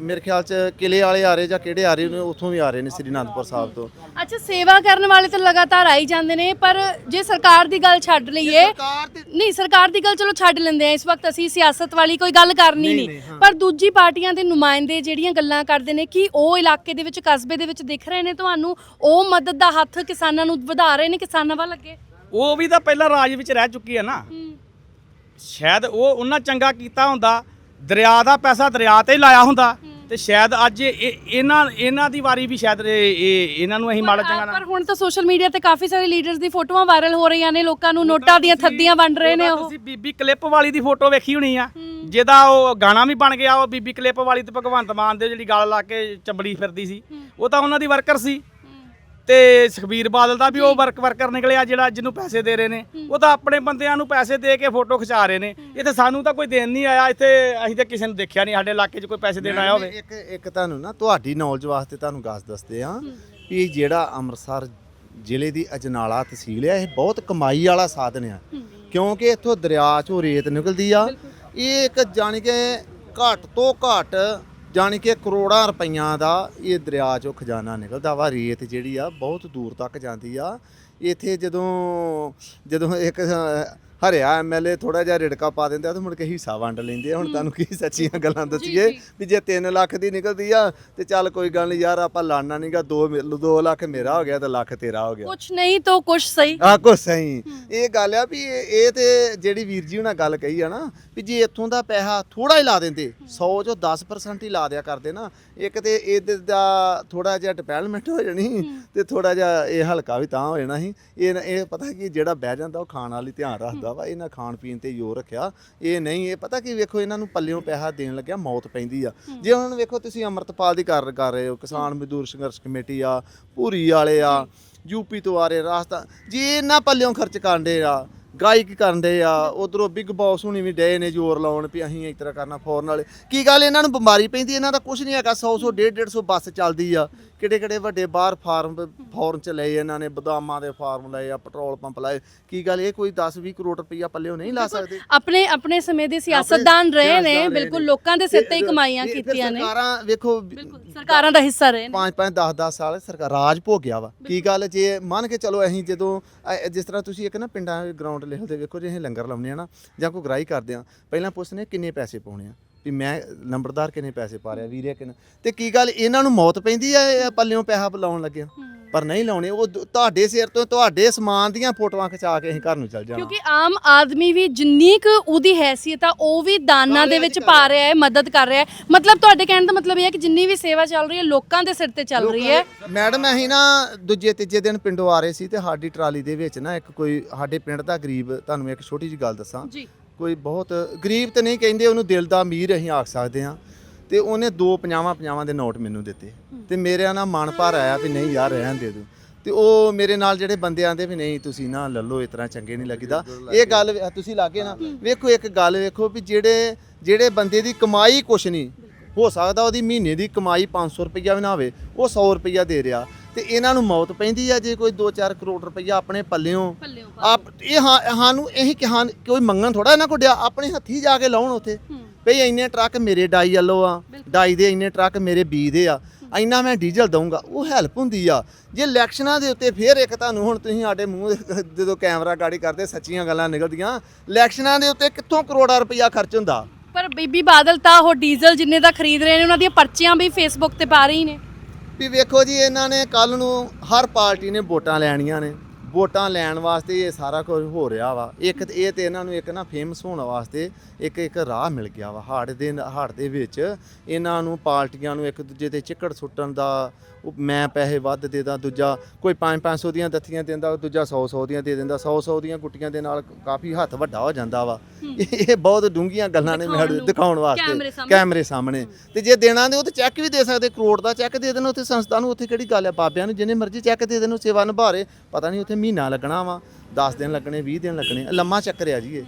ਮੇਰੇ ਖਿਆਲ ਚ ਕਿਲੇ ਵਾਲੇ ਆ ਰਹੇ ਜਾਂ ਕਿਹੜੇ ਆ ਰਹੇ ਨੇ ਉੱਥੋਂ ਵੀ ਆ ਰਹੇ ਨੇ ਸ੍ਰੀ ਅਨੰਦਪੁਰ ਸਾਹਿਬ ਤੋਂ। ਅੱਛਾ ਸੇਵਾ ਕਰਨ ਵਾਲੇ ਤਾਂ ਲਗਾਤਾਰ ਆਈ ਜਾਂਦੇ ਨੇ ਪਰ ਜੇ ਸਰਕਾਰ ਦੀ ਗੱਲ ਛੱਡ ਲਈਏ ਨਹੀਂ ਸਰਕਾਰ ਦੀ ਗੱਲ ਚਲੋ ਛੱਡ ਲੈਂਦੇ ਆ ਇਸ ਵਕਤ ਅਸੀਂ ਸਿਆਸਤ ਵਾਲੀ ਕੋਈ ਗੱਲ ਕਰਨੀ ਨਹੀਂ। ਪਰ ਦੂਜੀ ਪਾਰਟੀਆਂ ਦੇ ਨੁਮਾਇੰਦੇ ਜਿਹੜੀਆਂ ਗੱਲਾਂ ਕਰਦੇ ਨੇ ਕਿ ਉਹ ਇਲਾਕੇ ਦੇ ਵਿੱਚ ਕਸਬੇ ਦੇ ਵਿੱਚ ਦਿਖ ਰਹੇ ਨੇ ਤੁਹਾਨੂੰ? ਉਹ ਮਦਦ ਦਾ ਹੱਥ ਕਿਸਾਨਾਂ ਨੂੰ ਵਧਾ ਰਹੇ ਨੇ ਕਿਸਾਨਾਂ ਵੱਲ ਅੱਗੇ? ਉਹ ਵੀ ਤਾਂ ਪਹਿਲਾਂ ਰਾਜ ਵਿੱਚ ਰਹਿ ਚੁੱਕੀ ਹੈ ਨਾ। ਸ਼ਾਇਦ ਉਹ ਉਹਨਾਂ ਚੰਗਾ ਕੀਤਾ ਹੁੰਦਾ ਦਰਿਆ ਦਾ ਪੈਸਾ ਦਰਿਆ ਤੇ ਹੀ ਲਾਇਆ ਹੁੰਦਾ ਤੇ ਸ਼ਾਇਦ ਅੱਜ ਇਹ- ਇਹ- ਇਹਨਾਂ ਇਹਨਾਂ ਦੀ ਵਾਰੀ ਵੀ ਸ਼ਾਇਦ ਇਹ ਇਹ- ਇਹਨਾਂ ਨੂੰ ਅਸੀਂ ਮਾੜਾ ਚੰਗਾ ਨਾ ਪਰ ਹੁਣ ਤਾਂ ਸੋਸ਼ਲ ਮੀਡੀਆ ਤੇ ਕਾਫੀ ਸਾਰੇ ਲੀਡਰਸ ਦੀ ਫੋਟੋਆਂ ਵਾਇਰਲ ਹੋ ਰਹੀਆਂ ਨੇ ਲੋਕਾਂ ਨੂੰ ਨੋਟਾਂ ਦੀਆਂ ਥੱਦੀਆਂ ਵੰਡ ਰਹੇ ਨੇ ਉਹਦਾ ਉਹ। ਤੁਸੀਂ ਬੀਬੀ ਕਲਿੱਪ ਵਾਲੀ ਦੀ ਫੋਟੋ ਵੇਖੀ ਹੋਣੀ ਆ। ਜਿਹਦਾ ਉਹ ਗਾਣਾ ਵੀ ਬਣ ਗਿਆ ਉਹ ਬੀਬੀ ਕਲਿੱਪ ਵਾਲੀ ਤੇ ਭਗਵੰਤ ਮਾਨ ਦੇ ਜਿਹੜੀ ਗਾਲ ਲਾ ਕੇ ਚੰਬੜੀ ਫਿਰਦੀ ਸੀ। ਉਹ ਤਾਂ ਉਹਨਾਂ ਦੀ ਵਰਕਰ ਸੀ। ਤੇ ਸੁਖਬੀਰ ਬਾਦਲ ਦਾ ਵੀ ਉਹ ਵਰਕ ਵਰਕਰ ਨਿਕਲਿਆ ਜਿਹੜਾ ਜਿਹਨੂੰ ਪੈਸੇ ਦੇ ਰਹੇ ਨੇ। ਉਹ ਤਾਂ ਆਪਣੇ ਬੰਦਿਆਂ ਨੂੰ ਪੈਸੇ ਦੇ ਕੇ ਫੋਟੋ ਖਿਚਾ ਰਹੇ ਨੇ। ਇੱਥੇ ਸਾਨੂੰ ਤਾਂ ਕੋਈ ਦੇਣ ਨਹੀਂ ਆਇਆ। ਇੱਥੇ ਅਸੀਂ ਤਾਂ ਕਿਸੇ ਨੂੰ ਦੇਖਿਆ ਨਹੀਂ। ਸਾਡੇ ਇਲਾਕੇ 'ਚ ਕੋਈ ਪੈਸੇ ਦੇਣ ਆਇਆ ਹੋਵੇ। ਇੱਕ ਇੱਕ ਤੁਹਾਨੂੰ ਨਾ ਤੁਹਾਡੀ ਨੌਲੇਜ ਵਾਸਤੇ ਤੁਹਾਨੂੰ ਗੱਲ ਦੱਸਦੇ ਆ ਵੀ ਜਿਹੜਾ ਅੰਮ੍ਰਿਤਸਰ ਜ਼ਿਲ੍ਹੇ ਦੀ ਅਜਨਾਲਾ ਤਹਿਸੀਲ ਆ ਇਹ ਬਹੁਤ ਕਮਾਈ ਵਾਲਾ ਸਾਧਨ ਆ। ਕਿਉਂਕਿ ਇੱਥੋਂ ਦਰਿਆ ਚੋਂ ਰੇਤ ਨਿਕਲਦੀ ਆ। ਇਹ ਇੱਕ ਜਾਣੀ ਕਿ ਘੱਟ ਤੋਂ ਘੱਟ ਜਾਣੀ ਕਿ ਕਰੋੜਾਂ ਰੁਪਈਆਂ ਦਾ ਇਹ ਦਰਿਆ ਚੋਂ ਖਜ਼ਾਨਾ ਨਿਕਲਦਾ ਵਾ, ਰੇਤ ਜਿਹੜੀ ਆ ਬਹੁਤ ਦੂਰ ਤੱਕ ਜਾਂਦੀ ਆ। ਇੱਥੇ ਜਦੋਂ ਜਦੋਂ ਇੱਕ ਹਰਿਆ ਐਮਐਲਏ ਥੋੜਾ ਜਿਹਾ ਰਿੜਕਾ ਪਾ ਦਿੰਦੇ ਆ ਤੇ ਮੁੜ ਕੇ ਹਿੱਸਾ ਵੰਡ ਲੈਂਦੇ ਆ। ਹੁਣ ਤੁਹਾਨੂੰ ਕੀ ਸੱਚੀਆਂ ਗੱਲਾਂ ਦੱਸੀਏ ਵੀ ਜੇ 3 ਲੱਖ ਦੀ ਨਿਕਲਦੀ ਆ ਤੇ ਚੱਲ ਕੋਈ ਗੱਲ ਨਹੀਂ ਯਾਰ ਆਪਾਂ ਲੜਨਾ ਨਹੀਂਗਾ 2 2 ਲੱਖ ਮੇਰਾ ਹੋ ਗਿਆ ਤੇ ਲੱਖ ਤੇਰਾ ਹੋ ਗਿਆ। ਕੁਛ ਨਹੀਂ ਤਾਂ ਕੁਛ ਸਹੀ। ਆ ਕੋ ਸਹੀ। ਇਹ ਗੱਲ ਆ ਵੀ ਇਹ ਇਹ ਤੇ ਜਿਹੜੀ ਵੀਰ ਜੀ ਉਹਨਾਂ ਗੱਲ ਕਹੀ ਆ ਨਾ ਵੀ ਜੇ ਇੱਥੋਂ ਦਾ ਪੈਸਾ ਥੋੜਾ ਹੀ ਲਾ ਦਿੰਦੇ 100 ਚੋਂ 10% ਹੀ ਲਾ ਦਿਆ ਕਰਦੇ ਨਾ ਇੱਕ ਤੇ ਇਹਦੇ ਦਾ ਥੋੜਾ ਜਿਹਾ ਡਿਵੈਲਪਮੈਂਟ ਹੋ ਜਾਣੀ ਤੇ ਥੋੜਾ ਜਿਹਾ ਇਹ ਹਲਕਾ ਵੀ ਤਾਂ ਹੋ ਜਾਣਾ ਸੀ। ਇਹ ਇਹ ਪਤਾ ਕੀ ਜਿਹੜਾ ਬਹਿ ਜਾਂਦਾ ਉਹ ਖਾਣ ਵਾਲੀ ਧਿਆਨ ਰੱਖਦਾ। ਵਾ ਇਹਨਾਂ ਖਾਣ ਪੀਣ ਤੇ ਜ਼ੋਰ ਰੱਖਿਆ। ਇਹ ਨਹੀਂ ਇਹ ਪਤਾ ਕੀ ਵੇਖੋ ਇਹਨਾਂ ਨੂੰ ਪੱਲਿਓਂ ਪੈਸਾ ਦੇਣ ਲੱਗਿਆ ਮੌਤ ਪੈਂਦੀ ਆ। ਜੇ ਹੁਣ ਵੇਖੋ ਤੁਸੀਂ ਅਮਰਤਪਾਲ ਦੀ ਕਰ ਕਰ ਰਹੇ ਹੋ ਕਿਸਾਨ ਮਜ਼ਦੂਰ ਸੰਘਰਸ਼ ਕਮੇਟੀ ਆ ਪੂਰੀ ਵਾਲੇ ਆ ਯੂਪੀ ਤੋਂ ਆ ਰਹੇ ਰਾਸਤਾ ਜੇ ਇਹਨਾਂ ਪੱਲਿਓਂ ਖਰਚ ਕਰਦੇ ਆ ਗਾਇਕ ਕਰਦੇ ਆ ਉਧਰੋਂ ਬਿਗ ਬਾਸ ਹੁਣੀ ਵੀ ਡੇ ਨੇ ਜ਼ੋਰ ਲਾਉਣ ਵੀ ਅਸੀਂ ਇਸ ਤਰ੍ਹਾਂ ਕਰਨਾ ਫੋਰਨ ਵਾਲੇ। ਕੀ ਗੱਲ ਇਹਨਾਂ ਨੂੰ ਬਿਮਾਰੀ ਪੈਂਦੀ ਇਹਨਾਂ ਦਾ ਕੁਝ ਨਹੀਂ ਹੈਗਾ 100 100 150 150 ਬੱਸ ਚੱਲਦੀ ਆ। ਕਿਹੜੇ ਕਿਹੜੇ ਵੱਡੇ ਬਾਹਰ ਫਾਰਮ ਫੋਰਨ ਚ ਲਏ ਇਹਨਾਂ ਨੇ ਬਦਾਮਾਂ ਦੇ ਫਾਰਮ ਲਏ ਆ ਪੈਟਰੋਲ ਪੰਪ ਲਾਏ। ਕੀ ਗੱਲ ਇਹ ਕੋਈ 10 20 ਕਰੋੜ ਰੁਪਈਆ ਪੱਲਿਓ ਨਹੀਂ ਲਾ ਸਕਦੇ? ਆਪਣੇ ਆਪਣੇ ਸਮੇਂ ਦੇ ਸਿਆਸਤਦਾਨ ਰਹੇ ਨੇ ਬਿਲਕੁਲ। ਲੋਕਾਂ ਦੇ ਸਿਰ ਤੇ ਹੀ ਕਮਾਈਆਂ ਕੀਤੀਆਂ ਨੇ। ਸਰਕਾਰਾਂ ਵੇਖੋ ਸਰਕਾਰਾਂ ਦਾ ਹਿੱਸਾ ਰਹੇ ਨੇ। 5 5 10 10 ਸਾਲ ਸਰਕਾਰ ਰਾਜ ਭੋਗਿਆ ਵਾ। ਕੀ ਗੱਲ ਜੇ ਮੰਨ ਕੇ ਚਲੋ ਅਸੀਂ ਜਦੋਂ ਜਿਸ ਤਰ੍ਹਾਂ ਤੁਸੀਂ ਇੱਕ ਨਾ ਪਿੰਡਾਂ ਗਰਾਊਂਡ ਲੈਵਲ ਤੇ ਵੇਖੋ ਜੇ ਅਸੀਂ ਲੰਗਰ ਲਾਉਂਦੇ ਆ ਨਾ, ਜਾਂ ਕੋਈ ਗ੍ਰਾਈ ਕਰਦੇ ਆ ਪਹਿਲਾਂ ਪੁੱਛਨੇ ਕਿੰਨੇ ਪੈਸੇ ਪਾਉਣੇ ਆ, ਵੀ ਮੈਂ ਨੰਬਰਦਾਰ ਕਿੰਨੇ ਪੈਸੇ ਪਾ ਰਿਹਾ ਵੀਰੇ ਕਿੰਨੇ, ਤੇ ਕੀ ਗੱਲ, ਇਹਨਾਂ ਨੂੰ ਮੌਤ ਪੈਂਦੀ ਆ ਇਹ ਪੱਲਿਓਂ ਪੈਸਾ ਲਾਉਣ ਲੱਗਿਆ ਪਰ ਨਹੀਂ ਲਾਉਣੇ ਉਹ ਤੁਹਾਡੇ ਸਿਰ ਤੋਂ ਤੁਹਾਡੇ ਸਮਾਨ ਦੀਆਂ ਫੋਟੋਆਂ ਖਿਚਾ ਕੇ ਅਸੀਂ ਘਰ ਨੂੰ ਚੱਲ ਜਾਣਾ। ਕਿਉਂਕਿ ਆਮ ਆਦਮੀ ਵੀ ਜਿੰਨੀ ਕੁ ਉਹਦੀ ਹੈਸੀਅਤ ਆ ਉਹ ਵੀ ਦਾਨਾਂ ਦੇ ਵਿੱਚ ਪਾ ਰਿਹਾ ਹੈ ਮਦਦ ਕਰ ਰਿਹਾ ਹੈ। ਮਤਲਬ ਤੁਹਾਡੇ ਕਹਿਣ ਦਾ ਮਤਲਬ ਇਹ ਹੈ ਕਿ ਜਿੰਨੀ ਵੀ ਸੇਵਾ ਚੱਲ ਰਹੀ ਹੈ ਲੋਕਾਂ ਦੇ ਸਿਰ ਤੇ ਚੱਲ ਰਹੀ ਹੈ। ਮੈਡਮ ਅਸੀਂ ਨਾ ਦੂਜੇ ਤੀਜੇ ਦਿਨ ਪਿੰਡੋਂ ਆ ਰਹੇ ਸੀ ਤੇ ਸਾਡੀ ਟਰਾਲੀ ਦੇ ਵਿੱਚ ਨਾ ਇੱਕ ਕੋਈ ਸਾਡੇ ਪਿੰਡ ਦਾ ਗਰੀਬ ਤੁਹਾਨੂੰ ਇੱਕ ਛੋਟੀ ਜਿਹੀ ਗੱਲ ਦੱਸਾਂ। ਜੀ। ਕੋਈ ਬਹੁਤ ਗਰੀਬ ਤੇ ਨਹੀਂ ਕਹਿੰਦੇ ਉਹਨੂੰ ਦਿਲ ਦਾ ਅਮੀਰ ਅਸੀਂ ਆਖ ਸਕਦੇ ਹਾਂ। ਤੇ ਉਹਨੇ ਦੋ ਪੰਜਾਵਾਂ ਪੰਜਾਵਾਂ ਦੇ ਨੋਟ ਮੈਨੂੰ ਦਿੱਤੇ। ਤੇ ਮੇਰੇ ਨਾਲ ਮਨ ਭਰ ਆਇਆ ਵੀ ਨਹੀਂ ਯਾਰ ਰਹਿਣ ਦੇ ਦੂੰ ਤੇ ਉਹ ਮੇਰੇ ਨਾਲ ਜਿਹੜੇ ਬੰਦੇ ਆਂਦੇ ਵੀ ਨਹੀਂ ਤੁਸੀਂ ਨਾ ਲੱਲੋ ਇਸ ਤਰ੍ਹਾਂ ਚੰਗੇ ਨਹੀਂ ਲੱਗੀਦਾ। ਇਹ ਗੱਲ ਤੁਸੀਂ ਲਾਗੇ ਨਾ ਵੇਖੋ ਇੱਕ ਗੱਲ ਵੇਖੋ ਵੀ ਜਿਹੜੇ ਜਿਹੜੇ ਬੰਦੇ ਦੀ ਕਮਾਈ ਕੁਛ ਨਹੀਂ ਹੋ ਸਕਦਾ ਉਹਦੀ ਮਹੀਨੇ ਦੀ ਕਮਾਈ 500 ਰੁਪਈਆ ਵੀ ਨਾ ਹੋਵੇ ਉਹ 100 ਰੁਪਈਆ ਦੇ ਰਿਹਾ। ਤੇ ਇਹਨਾਂ ਨੂੰ ਮੌਤ ਪੈਂਦੀ ਆ ਜੇ ਕੋਈ 2-4 ਕਰੋੜ ਰੁਪਈਆ ਆਪਣੇ ਪੱਲਿਓਂ। ਆਪ ਇਹ ਹਾਂ ਸਾਨੂੰ ਇਹੀ ਕਿਹਾ ਕੋਈ ਮੰਗਣ ਥੋੜਾ ਇਹਨਾਂ ਕੋ ਡਿਆ ਆਪਣੇ ਹੱਥੀ ਜਾ ਕੇ ਲਾਉਣ ਉਥੇ। ਭਈ ਇੰਨੇ ਟਰੱਕ ਮੇਰੇ ਡਾਈ ਵੱਲੋਂ ਆ ਡਾਈ ਦੇ ਇੰਨੇ ਟਰੱਕ ਮੇਰੇ ਬੀ ਦੇ ਆ ਇੰਨਾ ਮੈਂ ਡੀਜ਼ਲ ਦਊਂਗਾ ਉਹ ਹੈਲਪ ਹੁੰਦੀ ਆ। ਜੇ ਇਲੈਕਸ਼ਨਾਂ ਦੇ ਉੱਤੇ ਫੇਰ ਇੱਕ ਤੁਹਾਨੂੰ ਹੁਣ ਤੁਸੀਂ ਸਾਡੇ ਮੂੰਹ ਦੇ- ਜਦੋਂ ਕੈਮਰਾ ਗਾੜੀ ਕਰਦੇ ਸੱਚੀਆਂ ਗੱਲਾਂ ਨਿਕਲਦੀਆਂ ਇਲੈਕਸ਼ਨਾਂ ਦੇ ਉੱਤੇ ਕਿੱਥੋਂ ਕਰੋੜਾਂ ਰੁਪਈਆ ਖਰਚ ਹੁੰਦਾ? ਪਰ ਬੀਬੀ ਬਾਦਲ ਤਾਂ ਉਹ ਡੀਜ਼ਲ ਜਿੰਨੇ ਦਾ ਖਰੀਦ ਰਹੇ ਨੇ ਉਹਨਾਂ ਦੀਆਂ ਪਰਚੀਆਂ ਵੀ ਫੇਸਬੁੱਕ ਤੇ ਪਾ ਰਹੀ ਨੇ। ਵੀ ਵੇਖੋ ਜੀ ਇਹਨਾਂ ਨੇ ਕੱਲ ਨੂੰ ਹਰ ਪਾਰਟੀ ਨੇ ਵੋਟਾਂ ਲੈਣੀਆਂ ਨੇ। ਵੋਟਾਂ ਲੈਣ ਵਾਸਤੇ ਇਹ ਸਾਰਾ ਕੁਝ ਹੋ ਰਿਹਾ ਵਾ। ਇੱਕ ਤੇ ਇਹ ਤੇ ਇਹਨਾਂ ਨੂੰ ਇੱਕ ਨਾ ਫੇਮਸ ਹੋਣ ਵਾਸਤੇ ਇੱਕ ਇੱਕ ਰਾਹ ਮਿਲ ਗਿਆ ਵਾ। ਹਾੜ ਦੇ ਹਾੜ ਦੇ ਵਿੱਚ ਇਹਨਾਂ ਨੂੰ ਪਾਰਟੀਆਂ ਨੂੰ ਇੱਕ ਦੂਜੇ ਤੇ ਚਿੱਕੜ ਸੁੱਟਣ ਦਾ ਮੈਂ ਪੈਸੇ ਵੱਧ ਦੇਦਾ ਦੂਜਾ ਕੋਈ 5-500 ਦੀਆਂ ਦੱਥੀਆਂ ਦਿੰਦਾ ਦੂਜਾ 100-100 ਦੀਆਂ ਦੇ ਦਿੰਦਾ 100-100 ਦੀਆਂ ਗੁੱਟੀਆਂ ਦੇ ਨਾਲ ਕਾਫੀ ਹੱਥ ਵੱਡਾ ਹੋ ਜਾਂਦਾ ਵਾ। ਇਹ ਬਹੁਤ ਡੂੰਘੀਆਂ ਗੱਲਾਂ ਨੇ ਮੈਨੂੰ ਦਿਖਾਉਣ ਵਾਸਤੇ। ਕੈਮਰੇ ਸਾਹਮਣੇ। ਤੇ ਜੇ ਦੇਣਾ ਦੇ ਉਹ ਤੇ ਚੈੱਕ ਵੀ ਦੇ ਸਕਦੇ ਕਰੋੜ ਦਾ ਚੈੱਕ ਦੇ ਦੇਣ ਉੱਥੇ ਸੰਸਥਾ ਨੂੰ ਉੱਥੇ ਕਿਹੜੀ ਗੱਲ ਹੈ ਬਾਬਿਆਂ ਨੂੰ ਜਿੰਨੇ ਮਰਜ਼ੀ ਚੈੱਕ ਦੇ ਦੇਣ ਉਹ ਸੇਵਾ ਨਿਭਾ ਰਹੇ। ਪਤਾ ਨਹੀਂ ਉੱਥੇ ਮਹੀਨਾ ਲੱਗਣਾ ਵਾ 10 ਦਿਨ ਲੱਗਣੇ 20 ਦਿਨ ਲੱਗਣੇ ਲੰਮਾ ਚੱਕਰ ਆ ਜੀ ਇਹ।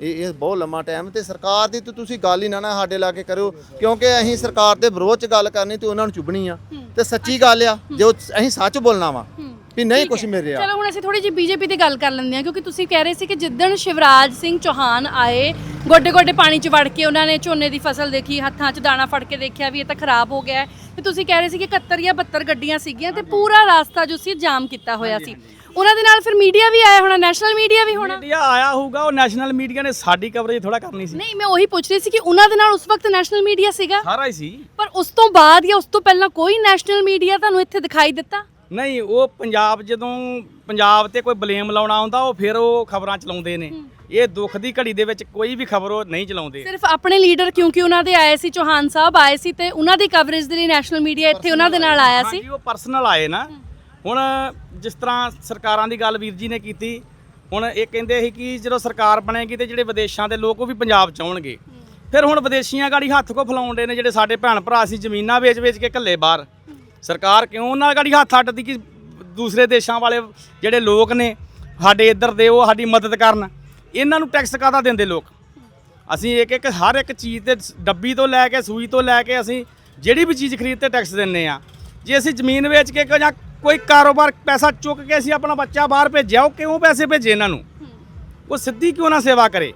ਇਹ ਇਹ ਬਹੁਤ ਲੰਮਾ ਟਾਈਮ ਤੇ ਸਰਕਾਰ ਦੀ ਤਾਂ ਤੁਸੀਂ ਗੱਲ ਹੀ ਨਾ ਨਾ ਸਾਡੇ ਲਾ ਕੇ ਕਰਿਓ ਕਿਉਂਕਿ ਅਸੀਂ ਸਰਕਾਰ ਦੇ ਵਿਰੋਧ ਚ ਗੱਲ ਕਰਨੀ ਤੇ ਉਹਨਾਂ ਨੂੰ ਚੁੱਭਣੀ ਆ। ਤੇ ਸੱਚੀ ਗੱਲ ਆ ਜੋ ਅਸੀਂ ਸੱਚ ਬੋਲਣਾ ਵਾ ਵੀ ਨਹੀਂ ਕੁਝ ਮਿਲ ਰਿਹਾ ਚਲੋ ਹੁਣ ਅਸੀਂ ਥੋੜੀ ਜਿਹੀ ਬੀਜੇਪੀ ਦੀ ਗੱਲ ਕਰ ਲੈਂਦੇ ਹਾਂ ਕਿਉਂਕਿ ਤੁਸੀਂ ਕਹਿ ਰਹੇ ਸੀ ਕਿ ਜਿੱਦਣ ਸ਼ਿਵਰਾਜ ਸਿੰਘ ਚੌਹਾਨ ਆਏ ਗੋਡੇ ਗੋਡੇ ਪਾਣੀ 'ਚ ਵੜ ਕੇ ਉਹਨਾਂ ਨੇ ਝੋਨੇ ਦੀ ਫਸਲ ਦੇਖੀ ਹੱਥਾਂ 'ਚ ਦਾਣਾ ਫੜ ਕੇ ਦੇਖਿਆ ਵੀ ਇਹ ਤਾਂ ਖਰਾਬ ਹੋ ਗਿਆ ਤੇ ਤੁਸੀਂ ਕਹਿ ਰਹੇ ਸੀ ਕਿ 71 ਜਾਂ 72 ਗੱਡੀਆਂ ਸੀਗੀਆਂ ਤੇ ਪੂਰਾ ਰਾਸਤਾ ਜੋ ਸੀ ਜਾਮ ਕੀਤਾ ਹੋਇਆ ਸੀ। ਉਹਨਾਂ ਦੇ ਨਾਲ ਫਿਰ ਮੀਡੀਆ ਵੀ ਆਇਆ ਹੋਣਾ ਨੈਸ਼ਨਲ ਮੀਡੀਆ ਵੀ ਹੋਣਾ। ਮੀਡੀਆ ਆਇਆ ਹੋਊਗਾ ਉਹ ਨੈਸ਼ਨਲ ਮੀਡੀਆ ਨੇ ਸਾਡੀ ਕਵਰੇਜ ਥੋੜਾ ਕਰਨੀ ਸੀ। ਨਹੀਂ ਮੈਂ ਉਹੀ ਪੁੱਛ ਰਹੀ ਸੀ ਕਿ ਉਹਨਾਂ ਦੇ ਨਾਲ ਉਸ ਵਕਤ ਨੈਸ਼ਨਲ ਮੀਡੀਆ ਸੀਗਾ? ਸਾਰਾ ਹੀ ਸੀ। ਪਰ ਉਸ ਤੋਂ ਬਾਅਦ ਜਾਂ ਉਸ ਤੋਂ ਪਹਿਲਾਂ ਕੋਈ ਨੈਸ਼ਨਲ ਮੀਡੀਆ ਤੁਹਾਨੂੰ ਇੱਥੇ ਦਿਖਾਈ ਦਿੱਤਾ? ਨਹੀਂ ਉਹ ਪੰਜਾਬ ਜਦੋਂ ਪੰਜਾਬ ਤੇ ਕੋਈ ਬਲੇਮ ਲਾਉਣਾ ਆਉਂਦਾ ਉਹ ਫਿਰ ਉਹ ਖਬਰਾਂ ਚਲਾਉਂਦੇ ਨੇ। ਇਹ ਦੁੱਖ ਦੀ ਘੜੀ ਦੇ ਵਿੱਚ ਕੋਈ ਵੀ ਖਬਰ ਉਹ ਨਹੀਂ ਚਲਾਉਂਦੇ। ਸਿਰਫ ਆਪਣੇ ਲੀਡਰ ਕਿਉਂਕਿ ਉਹਨਾਂ ਦੇ ਆਏ ਸੀ ਚੌਹਾਨ ਸਾਹਿਬ ਆਏ ਸੀ ਤੇ ਉਹਨਾਂ ਦੀ ਕਵਰੇਜ ਦੇ ਲਈ ਨੈਸ਼ਨਲ ਮੀਡੀਆ ਇੱਥੇ ਉਹਨਾਂ ਦੇ ਨਾਲ ਆਇਆ ਸੀ। ਹਾਂਜੀ ਉਹ ਪਰਸਨਲ ਆਏ ਨਾ। ਹੁਣ ਜਿਸ ਤਰ੍ਹਾਂ ਸਰਕਾਰਾਂ ਦੀ ਗੱਲ ਵੀਰ ਜੀ ਨੇ ਕੀਤੀ, ਹੁਣ ਇਹ ਕਹਿੰਦੇ ਸੀ ਕਿ ਜਦੋਂ ਸਰਕਾਰ ਬਣੇਗੀ ਤੇ ਜਿਹੜੇ ਵਿਦੇਸ਼ਾਂ ਦੇ ਲੋਕ ਉਹ ਵੀ ਪੰਜਾਬ ਚ ਆਉਣਗੇ। ਫਿਰ ਹੁਣ ਵਿਦੇਸ਼ੀਆਂ ਗਾੜੀ ਹੱਥ ਕੋ ਫਲਾਉਂਦੇ ਨੇ, ਜਿਹੜੇ ਸਾਡੇ ਭੈਣ ਭਰਾ ਸੀ, ਜ਼ਮੀਨਾਂ ਵੇਚ-ਵੇਚ ਕੇ ਘੱਲੇ ਬਾਹਰ। ਸਰਕਾਰ ਕਿਉਂ ਉਹਨਾਂ ਗਾੜੀ ਹੱਥ ਅੱਡਦੀ ਕਿ ਦੂਸਰੇ ਦੇਸ਼ਾਂ ਵਾਲੇ ਜਿਹੜੇ ਲੋਕ ਨੇ, ਸਾਡੇ ਇੱਧਰ ਦੇ ਉਹ ਸਾਡੀ ਮਦਦ ਕਰਨ। ਇਹਨਾਂ ਨੂੰ ਟੈਕਸ ਕਾਹਦਾ ਦਿੰਦੇ ਲੋਕ? ਅਸੀਂ ਇੱਕ ਇੱਕ, ਹਰ ਇੱਕ ਚੀਜ਼ ਤੇ ਡੱਬੀ ਤੋਂ ਲੈ ਕੇ, ਸੂਈ ਤੋਂ ਲੈ ਕੇ ਅਸੀਂ ਜਿਹੜੀ ਵੀ ਚੀਜ਼ ਖਰੀਦ ਤੇ ਟੈਕਸ ਦਿੰਨੇ ਆ। ਜੇ ਅਸੀਂ ਜ਼ਮੀਨ ਵੇਚ ਕੇ ਜਾਂ ਕੋਈ ਕਾਰੋਬਾਰ ਪੈਸਾ ਚੁੱਕ ਕੇ ਅਸੀਂ ਆਪਣਾ ਬੱਚਾ ਬਾਹਰ ਭੇਜਿਆ ਉਹ ਕਿਉਂ ਪੈਸੇ ਭੇਜੇ ਇਹਨਾਂ ਨੂੰ? ਉਹ ਸਿੱਧੀ ਕਿਉਂ ਨਾ ਸੇਵਾ ਕਰੇ?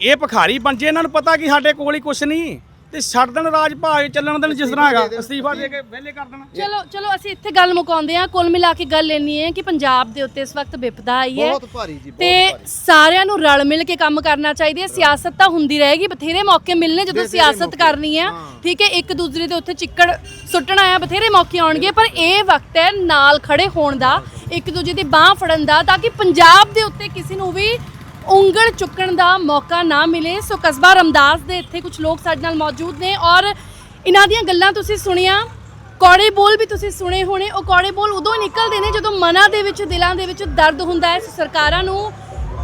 ਇਹ ਭਖਾਰੀ ਪੰਜੇ ਇਹਨਾਂ ਨੂੰ ਪਤਾ ਕਿ ਸਾਡੇ ਕੋਲ ਹੀ ਕੁਛ ਨਹੀਂ। ਤੇ ਛੱਡ ਦੇਣ ਰਾਜ ਭਾਗ ਚੱਲਣ ਦੇਣ ਜਿਸ ਤਰ੍ਹਾਂ ਹੈਗਾ ਅਸਤੀਫਾ ਦੇ ਕੇ ਵਿਹਲੇ ਕਰ ਦੇਣਾ। ਚਲੋ ਚਲੋ ਅਸੀਂ ਇੱਥੇ ਗੱਲ ਮੁਕਾਉਂਦੇ ਹਾਂ। ਕੁੱਲ ਮਿਲਾ ਕੇ ਗੱਲ ਇੰਨੀ ਹੈ ਕਿ ਪੰਜਾਬ ਦੇ ਉੱਤੇ ਇਸ ਵਕਤ ਵਿਪਦਾ ਆਈ ਹੈ। ਬਹੁਤ ਭਾਰੀ ਜੀ ਬਹੁਤ ਤੇ ਭਾਰੀ। ਸਾਰਿਆਂ ਨੂੰ ਰਲ ਮਿਲ ਕੇ ਕੰਮ ਕਰਨਾ ਚਾਹੀਦਾ ਹੈ। ਸਿਆਸਤ ਤਾਂ ਹੁੰਦੀ ਰਹੇਗੀ ਬਥੇਰੇ ਮੌਕੇ ਮਿਲਨੇ ਜਦੋਂ ਸਿਆਸਤ ਕਰਨੀ ਹੈ। ਠੀਕ ਹੈ ਇੱਕ ਦੂਸਰੇ ਦੇ ਉੱਤੇ ਚਿੱਕੜ ਸੁੱਟਣਾ ਆ ਬਥੇਰੇ ਮੌਕੇ ਆਉਣਗੇ ਪਰ ਇਹ ਵਕਤ ਹੈ ਨਾਲ ਖੜੇ ਹੋਣ ਦਾ ਇੱਕ ਦੂਜੇ ਦੀ ਬਾਹ ਫੜਨ ਦਾ ਤਾਂ ਕਿ ਪੰਜਾਬ ਦੇ ਉੱਤੇ ਕਿਸੇ ਨੂੰ ਵੀ ਉਂਗਲ ਚੁੱਕਣ ਦਾ ਮੌਕਾ ਨਾ ਮਿਲੇ, ਸੋ ਕਸਬਾ ਰਮਦਾਸ ਦੇ ਇੱਥੇ ਕੁਝ ਲੋਕ ਸਾਡੇ ਨਾਲ ਮੌਜੂਦ ਨੇ ਔਰ ਇਹਨਾਂ ਦੀਆਂ ਗੱਲਾਂ ਤੁਸੀਂ ਸੁਣੀਆਂ, ਕੌੜੇ ਬੋਲ ਵੀ ਤੁਸੀਂ ਸੁਣੇ ਹੋਣੇ, ਉਹ ਕੌੜੇ ਬੋਲ ਉਦੋਂ ਹੀ ਨਿਕਲਦੇ ਨੇ ਜਦੋਂ ਮਨਾਂ ਦੇ ਵਿੱਚ, ਦਿਲਾਂ ਦੇ ਵਿੱਚ ਦਰਦ ਹੁੰਦਾ ਹੈ, ਸੋ ਸਰਕਾਰਾਂ ਨੂੰ,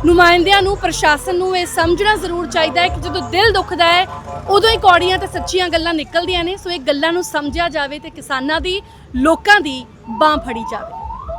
ਨੁਮਾਇੰਦਿਆਂ ਨੂੰ, ਪ੍ਰਸ਼ਾਸਨ ਨੂੰ ਇਹ ਸਮਝਣਾ ਜ਼ਰੂਰ ਚਾਹੀਦਾ ਹੈ ਕਿ ਜਦੋਂ ਦਿਲ ਦੁਖਦਾ ਹੈ, ਉਦੋਂ ਹੀ ਕੌੜੀਆਂ ਤੇ ਸੱਚੀਆਂ ਗੱਲਾਂ ਨਿਕਲਦੀਆਂ ਨੇ, ਸੋ ਇਹ ਗੱਲਾਂ ਨੂੰ ਸਮਝਿਆ ਜਾਵੇ ਤੇ ਕਿਸਾਨਾਂ ਦੀ, ਲੋਕਾਂ ਦੀ ਬਾਹ ਫੜੀ ਜਾਵੇ।